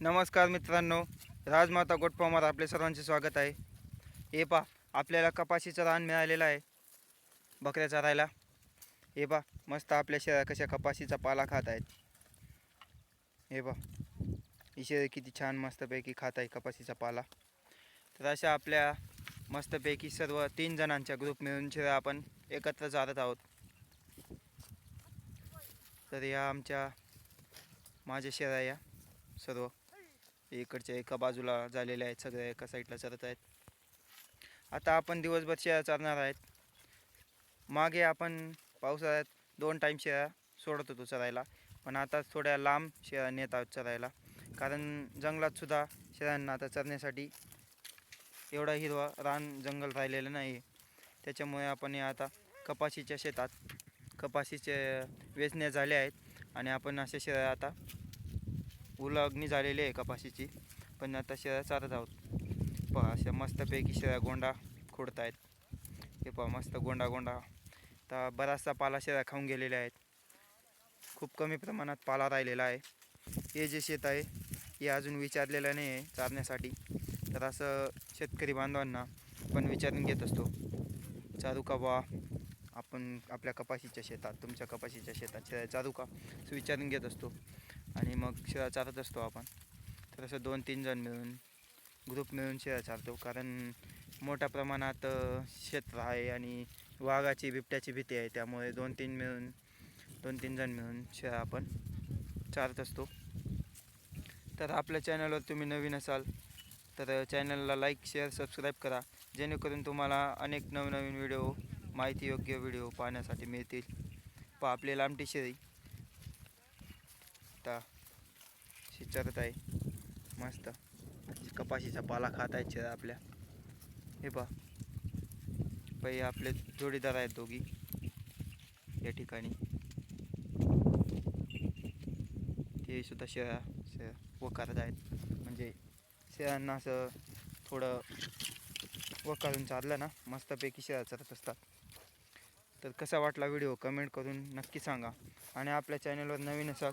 नमस्कार मित्रांनो राजमाता गोटपामार आपले सर्वांचे स्वागत आहे. हे पा आपल्याला कपाशीचं रान मिळालेलं आहे बकऱ्या चरायला हे पा मस्त आपल्या शेरा कशा कपाशीचा पाला खात आहेत. हे पा ही शेळी किती छान मस्तपैकी खात आहे कपाशीचा पाला. तर अशा आपल्या मस्तपैकी सर्व तीन जणांच्या ग्रुप मिळून शेळ्या आपण एकत्र चालत आहोत. तर या आमच्या माझ्या शेळ्या या सर्व इकडच्या एका बाजूला झालेल्या आहेत सगळ्या एका साईडला चरत आहेत. आता आपण दिवसभर शेळ्या चालणार आहेत. मागे आपण पावसाळ्यात दोन टाईम शेळ्या सोडत होतो चरायला. पण आता थोड्या लांब शेळ्या नेत आहोत चरायला. कारण जंगलातसुद्धा शेळ्यांना आता चरण्यासाठी एवढा हिरवा रान जंगल राहिलेलं नाही आहे. त्याच्यामुळे आपण हे आता कपाशीच्या शेतात कपाशीचे वेचण्या झाल्या आहेत आणि आपण अशा शेळ्या आता उलगणी झालेली आहे कपाशीची. पण आता शेळ्या चारत आहोत. पहा अशा मस्तपैकी शेळ्या गोंडा खोडत आहेत हे पहा मस्त गोंडा गोंडा. तर बराचसा पाला शेळ्या खाऊन गेलेल्या आहेत. खूप कमी प्रमाणात पाला राहिलेला आहे. हे जे शेत आहे हे अजून विचारलेलं नाही आहे चारण्यासाठी. तर असं शेतकरी बांधवांना पण विचारून घेत असतो. चारू का बा आपण आपल्या कपाशीच्या शेतात तुमच्या कपाशीच्या शेतात शेळ्या चारू का? असं विचारून घेत असतो. आणि मग शेळ्या चारत असतो आपण. तर असं दोन तीन जण मिळून ग्रुप मिळून शेळ्या चारतो कारण मोठ्या प्रमाणात क्षेत्र आहे आणि वाघाची बिबट्याची भीती आहे. त्यामुळे दोन तीन मिळून दोन तीन जण मिळून शेळ्या आपण चारत असतो. तर आपल्या चॅनलवर तुम्ही नवीन असाल तर चॅनलला लाईक शेअर सबस्क्राईब करा. जेणेकरून तुम्हाला अनेक नवनवीन व्हिडिओ माहिती योग्य व्हिडिओ पाहण्यासाठी मिळतील. प आपली लांबटी शेळी. आता शिचरत आहे. मस्त. कपाशीचा पाला खात आहेत शेळ्या आपल्या. हे पहा. पै आपले जोडीदार आहेत दोघी. या ठिकाणी. ते सुद्धा शेळ्या शेळ्या वकारत आहेत. म्हणजे शेळ्यांना असं थोडं वकारून चाललं ना मस्तपैकी शेळ्या चरत असतात. तर कसा वाटला व्हिडिओ? कमेंट करून नक्की सांगा. आणि आपल्या चॅनलवर नवीन असाल